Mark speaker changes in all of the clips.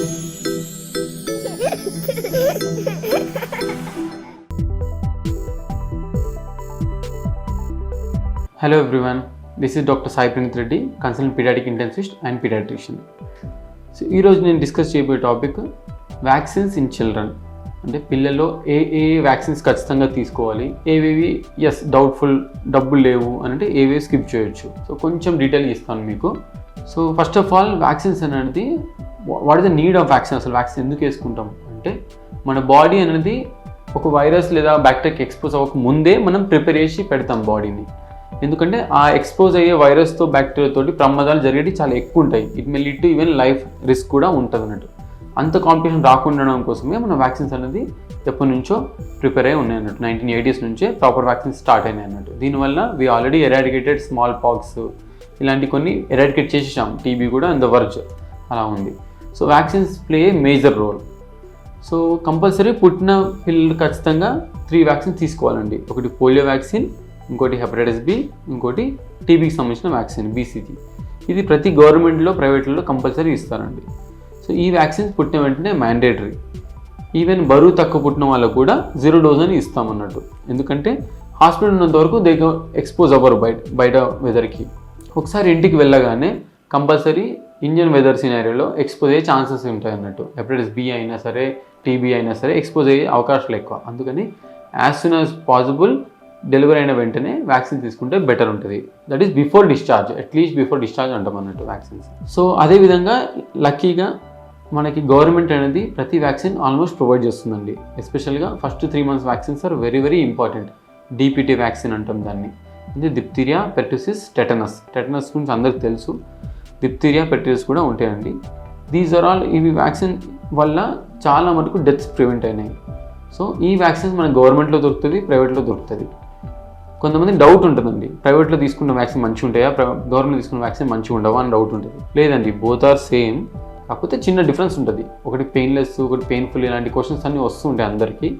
Speaker 1: Hello everyone this is doctor Sai Praneeth Reddy consultant paediatric intensivist and paediatrician so ఈరోజు నేను discuss చేయబోయే topic vaccines in children అంటే పిల్లల్లో ఏ ఏ vaccines ఖచ్చితంగా తీసుకోవాలి ఏవేవి ఎస్ డౌట్ఫుల్ డబ్బులు లేవు అని అంటే ఏవేవి స్కిప్ చేయొచ్చు. సో కొంచెం డీటెయిల్ ఇస్తాను మీకు. So first of all vaccines అనేది what is the need of vaccine అసలు వ్యాక్సిన్ ఎందుకు వేసుకుంటాం? అంటే మన బాడీ అనేది ఒక వైరస్ లేదా బ్యాక్టీరియాకి ఎక్స్పోజ్ అవ్వక ముందే మనం ప్రిపేర్ చేసి పెడతాం బాడీని ఎందుకంటే ఆ ఎక్స్పోజ్ అయ్యే వైరస్తో బ్యాక్టీరియాతోటి ప్రమాదాలు జరిగేవి చాలా ఎక్కువ ఉంటాయి. It may lead to even life risk కూడా ఉంటుంది అన్నట్టు. అంత కాంపిటీషన్ రాకుండా ఉండడం కోసమే మన వ్యాక్సిన్స్ అనేది ఎప్పటి నుంచో ప్రిపేర్ అయి ఉన్నాయి అన్నట్టు. నైన్టీన్ ఎయిటీస్ నుంచే ప్రాపర్ వ్యాక్సిన్స్ స్టార్ట్ అయినాయి అన్నట్టు. దీనివల్ల we already eradicated smallpox ఇలాంటి కొన్ని ఎరాడికేట్ చేసేసాం టీబీ కూడా అండ్ ద వర్జ్ అలా ఉంది. So vaccines play a major role so compulsory పుట్టిన పిల్లలు ఖచ్చితంగా త్రీ వ్యాక్సిన్ తీసుకోవాలండి. ఒకటి పోలియో వ్యాక్సిన్ ఇంకోటి హెపటైటిస్ బి ఇంకోటి టీబీకి సంబంధించిన వ్యాక్సిన్ బీసీజీ ఇది ప్రతి గవర్నమెంట్లో ప్రైవేట్లో కంపల్సరీ ఇస్తారండి. సో ఈ వ్యాక్సిన్స్ పుట్టిన వెంటనే మ్యాండేటరీ ఈవెన్ బరువు తక్కువ పుట్టిన వాళ్ళకు కూడా జీరో డోస్ అని ఇస్తామన్నట్టు. ఎందుకంటే హాస్పిటల్ ఉన్నంత వరకు దే ఎక్స్పోజ్ అవ్వరు బయట బయట వెదర్కి ఒకసారి ఇంటికి వెళ్ళగానే కంపల్సరీ ఇండియన్ వెదర్ సినారీలో ఎక్స్పోజ్ అయ్యే ఛాన్సెస్ ఉంటాయి అన్నట్టు. హెపటైటిస్ బి అయినా సరే టీబీ అయినా సరే ఎక్స్పోజ్ అయ్యే అవకాశాలు ఎక్కువ. అందుకని as soon as possible delivery అయిన వెంటనే వ్యాక్సిన్ తీసుకుంటే బెటర్ ఉంటుంది. That is before discharge at least before discharge అంటాం అన్నట్టు వ్యాక్సిన్స్. సో అదేవిధంగా లక్కీగా మనకి గవర్నమెంట్ అనేది ప్రతి వ్యాక్సిన్ ఆల్మోస్ట్ ప్రొవైడ్ చేస్తుందండి. ఎస్పెషల్గా first three months vaccines are very very important DPT vaccine అంటాం దాన్ని. అంటే దిప్తీరియా పెర్టుసిస్ టెటనస్ టెటనస్ గురించి అందరికి తెలుసు. దిప్తీరియా పెర్టుసిస్ కూడా ఉంటాయండి. దీస్ ఆర్ ఆల్ ఇవి వ్యాక్సిన్ వల్ల చాలా మటుకు డెత్స్ ప్రివెంట్ అయినాయి. సో ఈ వ్యాక్సిన్స్ మన గవర్నమెంట్లో దొరుకుతుంది ప్రైవేట్లో దొరుకుతుంది. కొంతమంది డౌట్ ఉంటుందండి. ప్రైవేట్లో తీసుకున్న వ్యాక్సిన్ మంచిగా ఉంటాయా? గవర్నమెంట్ తీసుకున్న వ్యాక్సిన్ మంచిగా ఉండవా అని డౌట్ ఉంటుంది. లేదండి బోత్ ఆర్ సేమ్ కాకపోతే చిన్న డిఫరెన్స్ ఉంటుంది. ఒకటి పెయిన్లెస్ ఒకటి పెయిన్ఫుల్ ఇలాంటి క్వశ్చన్స్ అన్నీ వస్తూ ఉంటాయి అందరికీ.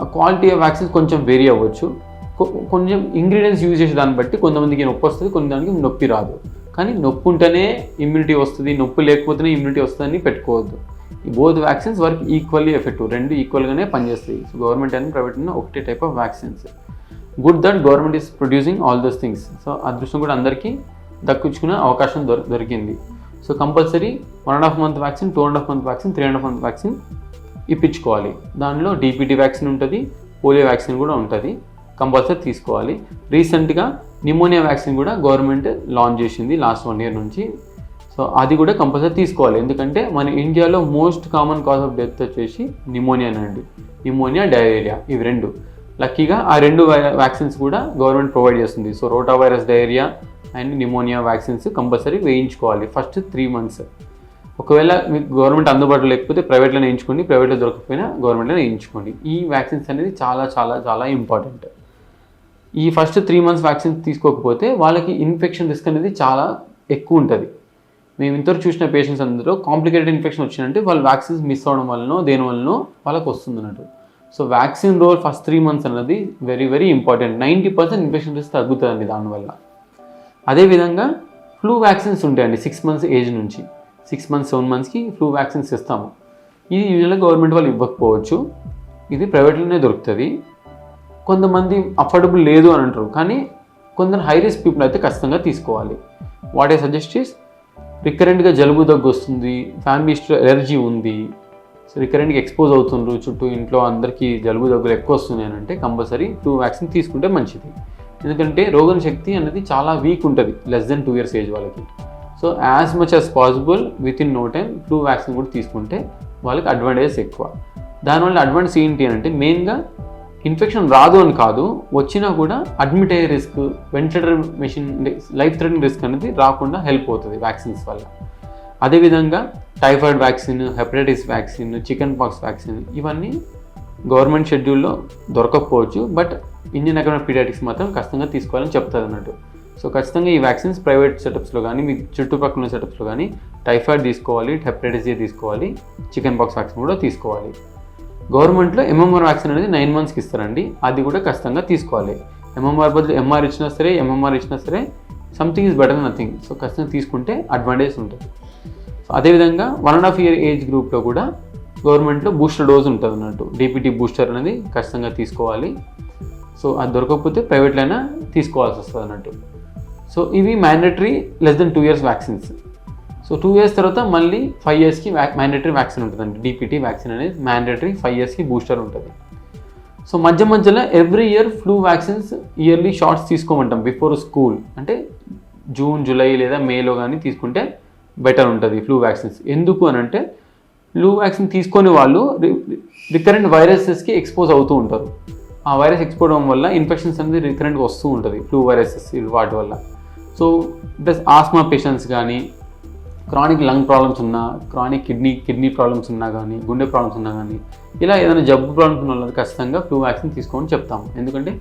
Speaker 1: ఆ క్వాలిటీ ఆఫ్ వ్యాక్సిన్స్ కొంచెం వేరీ అవ్వచ్చు. కొంచెం ఇంగ్రీడియంట్స్ యూజ్ చేసే దాన్ని బట్టి కొంతమందికి నొప్పి వస్తుంది కొంతమందికి నొప్పి రాదు. కానీ నొప్పి ఉంటేనే ఇమ్యూనిటీ వస్తుంది నొప్పి లేకపోతేనే ఇమ్యూనిటీ వస్తుందని పెట్టుకోవద్దు. ఈ both vaccines work equally effective రెండు ఈక్వల్గానే పనిచేస్తాయి. సో గవర్నమెంట్ అండ్ ప్రైవేట్ అయినా ఒకటే type of vaccines good that government is producing all those things so అదృష్టం కూడా అందరికీ దక్కించుకునే అవకాశం దొరి దొరికింది. So compulsory one and half month vaccine two and half month vaccine three and half month vaccine ఇప్పించుకోవాలి. దానిలో డీపీటీ వ్యాక్సిన్ ఉంటుంది polio vaccine కూడా ఉంటుంది. కంపల్సరీ తీసుకోవాలి. రీసెంట్గా నిమోనియా వ్యాక్సిన్ కూడా గవర్నమెంట్ లాంచ్ చేసింది లాస్ట్ వన్ ఇయర్ నుంచి. సో అది కూడా కంపల్సరీ తీసుకోవాలి. ఎందుకంటే మన ఇండియాలో most common cause of death వచ్చేసి నిమోనియా అండి నిమోనియా డయేరియా ఇవి రెండు. లక్కీగా ఆ రెండు వ్యాక్సిన్స్ కూడా గవర్నమెంట్ ప్రొవైడ్ చేస్తుంది. So rotavirus diarrhoea and pneumonia vaccines compulsory వేయించుకోవాలి. ఫస్ట్ త్రీ మంత్స్ ఒకవేళ మీకు గవర్నమెంట్ అందుబాటులో లేకపోతే ప్రైవేట్లో వేయించుకోండి. ప్రైవేట్లో దొరకకపోయినా గవర్నమెంట్లో వేయించుకోండి. ఈ వ్యాక్సిన్స్ అనేది చాలా చాలా చాలా ఇంపార్టెంట్ ఈ ఫస్ట్ త్రీ మంత్స్ వ్యాక్సిన్ తీసుకోకపోతే వాళ్ళకి ఇన్ఫెక్షన్ రిస్క్ అనేది చాలా ఎక్కువ ఉంటుంది. మేము ఇంతవరకు చూసిన పేషెంట్స్ అందరూ కాంప్లికేటెడ్ ఇన్ఫెక్షన్ వచ్చిందంటే వాళ్ళు వ్యాక్సిన్స్ మిస్ అవ్వడం వలనో దేని వలనో వాళ్ళకి వస్తుంది అన్నట్టు. So vaccine role first three months అన్నది very very important ninety percent infection risk తగ్గుతుందండి దానివల్ల. అదేవిధంగా ఫ్లూ వ్యాక్సిన్స్ ఉంటాయండి సిక్స్ మంత్స్ ఏజ్ నుంచి. సిక్స్ మంత్స్ సెవెన్ మంత్స్కి ఫ్లూ వ్యాక్సిన్స్ ఇస్తాము. ఇది యూజువల్గా గవర్నమెంట్ వాళ్ళు ఇవ్వకపోవచ్చు. ఇది ప్రైవేట్లోనే దొరుకుతుంది. కొంతమంది అఫోర్డబుల్ లేదు అని అంటారు. కానీ కొందరు హై రిస్క్ పీపుల్ అయితే ఖచ్చితంగా తీసుకోవాలి. వాట్ ఐ సజెస్ట్ ఇస్ రికరెంట్గా జలుబు దగ్గు వస్తుంది ఫ్యామిలీ హిస్టరీ ఎలర్జీ ఉంది సో రికరెంట్గా ఎక్స్పోజ్ అవుతుండ్రు చుట్టూ ఇంట్లో అందరికీ జలుబు దగ్గులు ఎక్కువ వస్తున్నాయి అని అంటే కంపల్సరీ టూ వ్యాక్సిన్ తీసుకుంటే మంచిది. ఎందుకంటే రోగన శక్తి అనేది చాలా వీక్ ఉంటుంది less than two years age వాళ్ళకి. So as much as possible within no time flu vaccine కూడా తీసుకుంటే వాళ్ళకి అడ్వాంటేజెస్ ఎక్కువ. దానివల్ల అడ్వాంటేజ్ ఏంటి అని అంటే మెయిన్గా ఇన్ఫెక్షన్ రాదు అని కాదు వచ్చినా కూడా అడ్మిట్ అయ్యే risk ventilator machine life threatening risk అనేది రాకుండా హెల్ప్ అవుతుంది వ్యాక్సిన్స్ వల్ల. అదేవిధంగా typhoid vaccine hepatitis vaccine chicken pox vaccine ఇవన్నీ గవర్నమెంట్ షెడ్యూల్లో దొరకకపోవచ్చు బట్ ఇండియన్ అకాడమిక్ పీడియాటిక్స్ మాత్రం ఖచ్చితంగా తీసుకోవాలని చెప్తారు అన్నట్టు. సో ఖచ్చితంగా ఈ వ్యాక్సిన్స్ ప్రైవేట్ సెటప్స్లో కానీ మీ చుట్టుపక్కల ఉన్న సెటప్స్లో కానీ టైఫాయిడ్ తీసుకోవాలి హెపటైటిస్ ఏ తీసుకోవాలి చికెన్ పాక్స్ వ్యాక్సిన్ కూడా తీసుకోవాలి. గవర్నమెంట్లో ఎంఎంఆర్ వ్యాక్సిన్ అనేది నైన్ మంత్స్కి ఇస్తారండి. అది కూడా ఖచ్చితంగా తీసుకోవాలి. ఎంఎంఆర్ బదులు ఎంఆర్ ఇచ్చినా సరే ఎంఎంఆర్ ఇచ్చినా సరే something is better nothing so ఖచ్చితంగా తీసుకుంటే అడ్వాంటేజ్ ఉంటుంది. సో అదేవిధంగా one and half year age గ్రూప్లో కూడా గవర్నమెంట్లో బూస్టర్ డోస్ ఉంటుంది అన్నట్టు. డీపీటీ బూస్టర్ అనేది ఖచ్చితంగా తీసుకోవాలి. సో అది దొరకకపోతే ప్రైవేట్లో అయినా తీసుకోవాల్సి వస్తుంది అన్నట్టు. సో ఇవి mandatory less than two years vaccines so two years తర్వాత మళ్ళీ ఫైవ్ ఇయర్స్కి మ్యాండటరీ వ్యాక్సిన్ ఉంటుందండి. డిపిటీ వ్యాక్సిన్ అనేది మ్యాండేటరీ ఫైవ్ ఇయర్స్కి బూస్టర్ ఉంటుంది. సో మధ్య మధ్యలో every year flu vaccines yearly shots తీసుకోమంటాం before school అంటే జూన్ జూలై లేదా మేలో కానీ తీసుకుంటే బెటర్ ఉంటుంది ఫ్లూ వ్యాక్సిన్స్ ఎందుకు అని అంటే ఫ్లూ వ్యాక్సిన్ తీసుకొని వాళ్ళు రికరెంట్ వైరసెస్కి ఎక్స్పోజ్ అవుతూ ఉంటారు. ఆ వైరస్ ఎక్స్పోజ్ అవ్వడం వల్ల ఇన్ఫెక్షన్స్ అనేది రికరెంట్ వస్తూ ఉంటుంది ఫ్లూ వైరసెస్ వాటి వల్ల. సో ప్లస్ ఆస్మా పేషెంట్స్ కానీ క్రానిక్ లంగ్ ప్రాబ్లమ్స్ ఉన్నా క్రానిక్ కిడ్నీ కిడ్నీ ప్రాబ్లమ్స్ ఉన్నా కానీ గుండె ప్రాబ్లమ్స్ ఉన్నా కానీ ఇలా ఏదైనా జబ్బు ప్రాబ్లమ్స్ ఉన్న వాళ్ళకి ఖచ్చితంగా ఫ్లూ వ్యాక్సిన్ తీసుకోమని చెప్తాము. ఎందుకంటే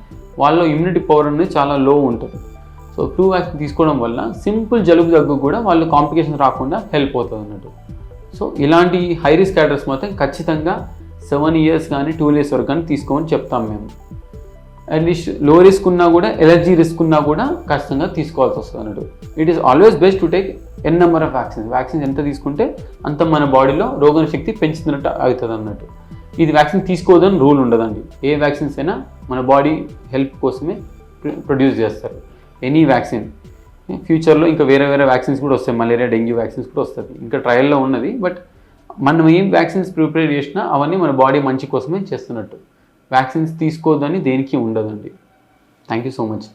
Speaker 1: వాళ్ళ ఇమ్యూనిటీ పవర్ అనేది చాలా లో ఉంటుంది. సో ఫ్లూ వ్యాక్సిన్ తీసుకోవడం వల్ల సింపుల్ జలుబు దగ్గు కూడా వాళ్ళు కాంప్లికేషన్స్ రాకుండా హెల్ప్ అవుతుంది అన్నట్టు. సో ఇలాంటి హై రిస్క్ క్యాడర్స్ మాత్రం ఖచ్చితంగా సెవెన్ ఇయర్స్ కానీ టూ ఇయర్స్ వరకు కానీ తీసుకోమని చెప్తాం మేము. అట్లీస్ట్లో రిస్క్ ఉన్నా కూడా ఎలర్జీ రిస్క్ ఉన్నా కూడా ఖచ్చితంగా తీసుకోవాల్సి వస్తుంది అన్నట్టు. It is always best to take n number of vaccines vaccines ఎంత తీసుకుంటే అంత మన బాడీలో రోగన శక్తి పెంచుతున్నట్టు అవుతుంది అన్నట్టు. ఇది వ్యాక్సిన్ తీసుకోవద్దని రూల్ ఉండదండి. ఏ వ్యాక్సిన్స్ అయినా మన బాడీ హెల్ప్ కోసమే ప్రొడ్యూస్ చేస్తారు. ఎనీ వ్యాక్సిన్ ఫ్యూచర్లో ఇంకా వేరే వేరే వ్యాక్సిన్స్ కూడా వస్తాయి. మలేరియా డెంగ్యూ వ్యాక్సిన్స్ కూడా వస్తుంది ఇంకా ట్రయల్లో ఉన్నది బట్ మనం ఏం వ్యాక్సిన్స్ ప్రిపేర్ చేసినా అవన్నీ మన బాడీ మంచి కోసమే చేస్తున్నట్టు. వ్యాక్సిన్స్ తీసుకోవద్దని దేనికి ఉండదండి. Thank you so much